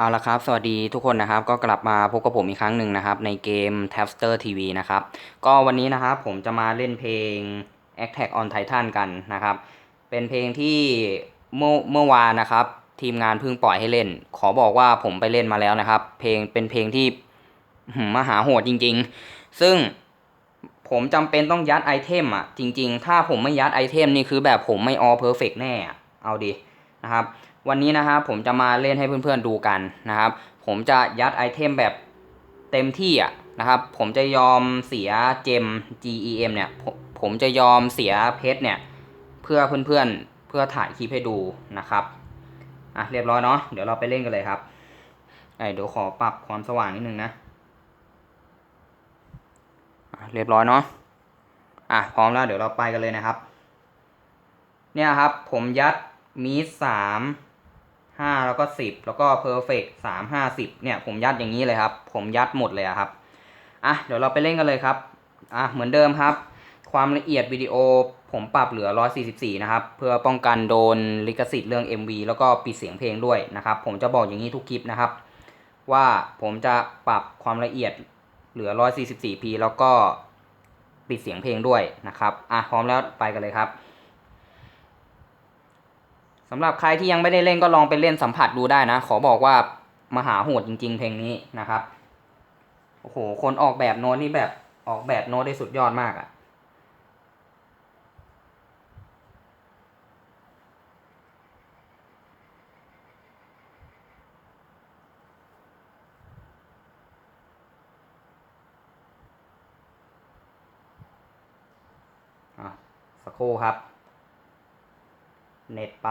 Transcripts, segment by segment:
เอาละครับ สวัสดีทุกคนนะครับ ก็กลับมาพบกับผมอีกครั้งหนึ่งนะครับ ในเกม Tapster TV นะครับ ก็วันนี้นะครับผมจะมาเล่นเพลง Attack on Titan กันนะครับ เป็นเพลงที่เมื่อเมื่อวานนะครับ ทีมงานเพิ่งปล่อยให้เล่น ขอบอกว่าผมไปเล่นมาแล้วนะครับ เพลงเป็นเพลงที่มหาโหดจริง ๆ ซึ่งผมจำเป็นต้องยัดไอเทมอะจริง ๆ ถ้าผมไม่ยัดไอเทมนี่คือแบบผมไม่ all perfect แน่เอาดินะครับ วันนี้นะครับผมจะมาเล่นให้เพื่อนๆดูกันนะครับ ผมจะยัดไอเทมแบบเต็มที่อะนะครับ ผมจะยอมเสียเจม GEM เนี่ยผมผมจะยอมเสียเพชรเนี่ยเพื่อเพื่อนๆเพื่อถ่ายคลิปให้ดูนะครับอะเรียบร้อยเนาะเดี๋ยวเราไปเล่นกันเลยครับไอเดี๋ยวขอปรับความสว่างนิดนึงนะเรียบร้อยเนาะอะพร้อมแล้วเดี๋ยวเราไปกันเลยนะครับ เนี่ยครับผมยัดมีสาม ห้าแล้วก็สิบแล้วก็เพอร์เฟกสามห้าสิบเนี่ยผมยัดอย่างนี้เลยครับ ผมยัดหมดเลยครับอะเดี๋ยวเราไปเล่นกันเลยครับอะเหมือนเดิมครับ ความละเอียดวิดีโอผมปรับเหลือ 144 นะครับ เพื่อป้องกันโดนลิขสิทธิ์เรื่อง MV แล้วก็ปิดเสียงเพลงด้วยนะครับ ผมจะบอกอย่างนี้ทุกคลิปนะครับ ว่าผมจะปรับความละเอียดเหลือ 144p แล้วก็ปิดเสียงเพลงด้วยนะครับอะพร้อมแล้วไปกันเลยครับ สำหรับใครที่ยังไม่ได้เล่นก็ลองไปเล่นสัมผัสดูได้นะ ขอบอกว่ามหาโหดจริง ๆ เพลงนี้นะครับ โอ้โห คนออกแบบโน้ตนี่แบบออกแบบโน้ตได้สุดยอดมากอะ่ะสักครู่ครับ เน็ตไป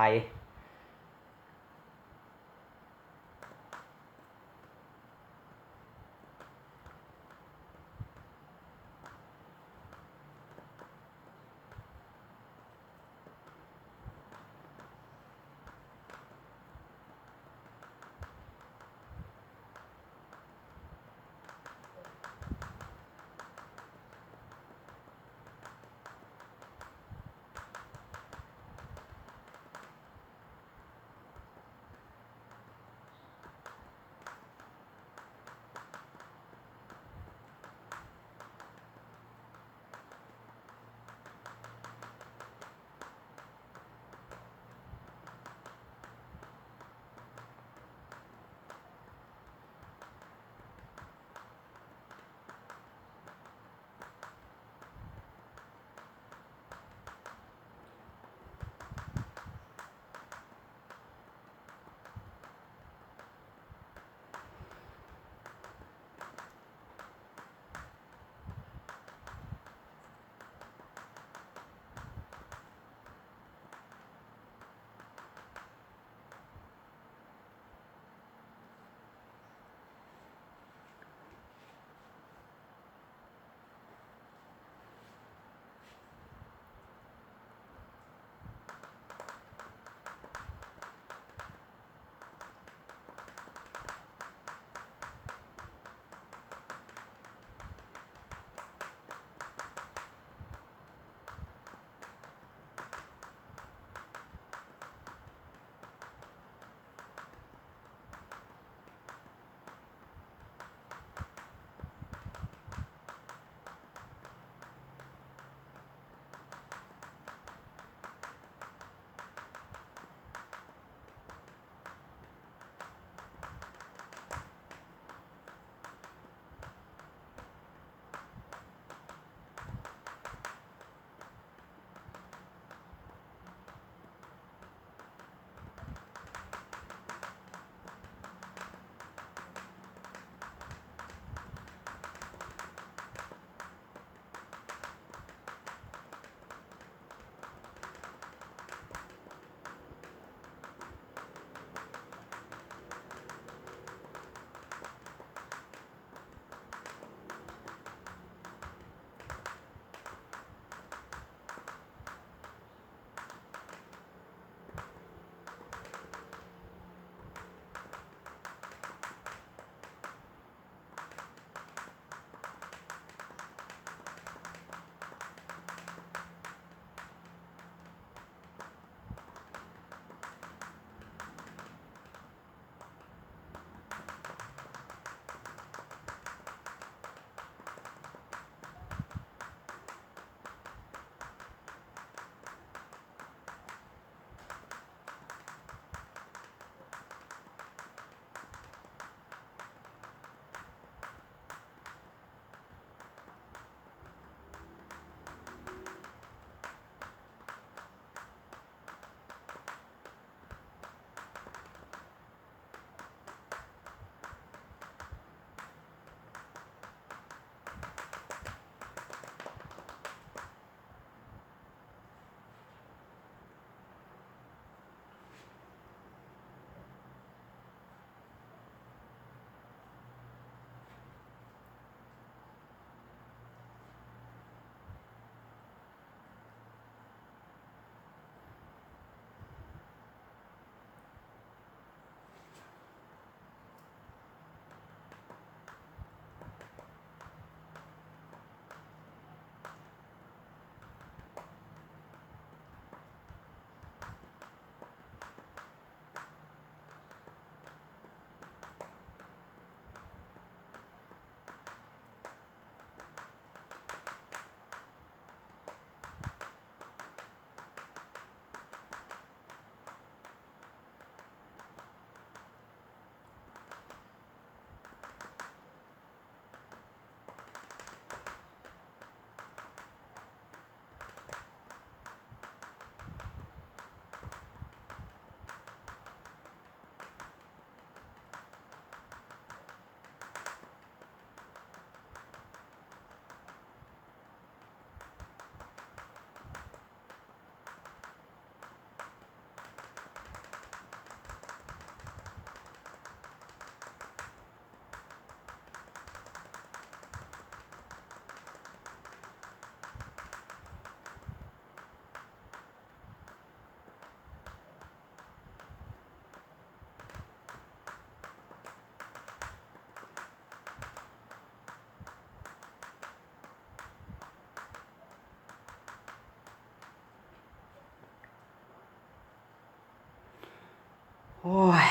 อ้ย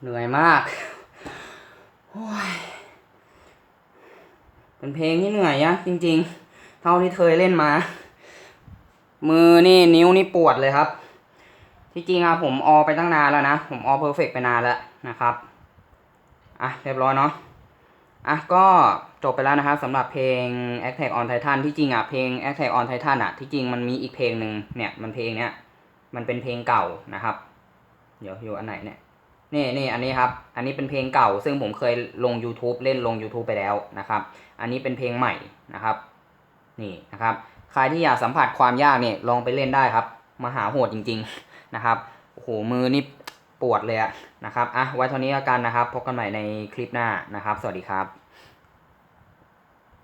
เหนื่อยมาก โอ้ย เป็นเพลงที่เหนื่อยยะจริง ๆ เท่าที่เคยเล่นมา มือนี่นิ้วนี่ปวดเลยครับ ที่จริงอะผมออไปตั้งนานแล้วนะ ผมออเพอร์เฟกไปนานแล้วนะครับ อะ เรียบร้อยเนาะ อะ ก็จบไปแล้วนะครับสำหรับเพลง Attack on Titan ที่จริงอะเพลง Attack on Titan อะที่จริงมันมีอีกเพลงหนึ่งเนี่ยมันเพลงเนี้ยมันเป็นเพลงเก่านะครับ เดี๋ยวอยู่อันไหนเนี่ยนี่นี่อันนี้ครับ อันนี้เป็นเพลงเก่า ซึ่งผมเคยลง YouTube เล่นลง YouTube ไปแล้วนะครับ อันนี้เป็นเพลงใหม่นะครับ นี่นะครับ ใครที่อยากสัมผัสความยากเนี่ยลองไปเล่นได้ครับ มหาโหดจริง ๆนะครับโอ้โหมือนี่ปวดเลยอะนะครับอะไว้เท่านี้แล้วกันนะครับพบกันใหม่ในคลิปหน้านะครับ สวัสดีครับ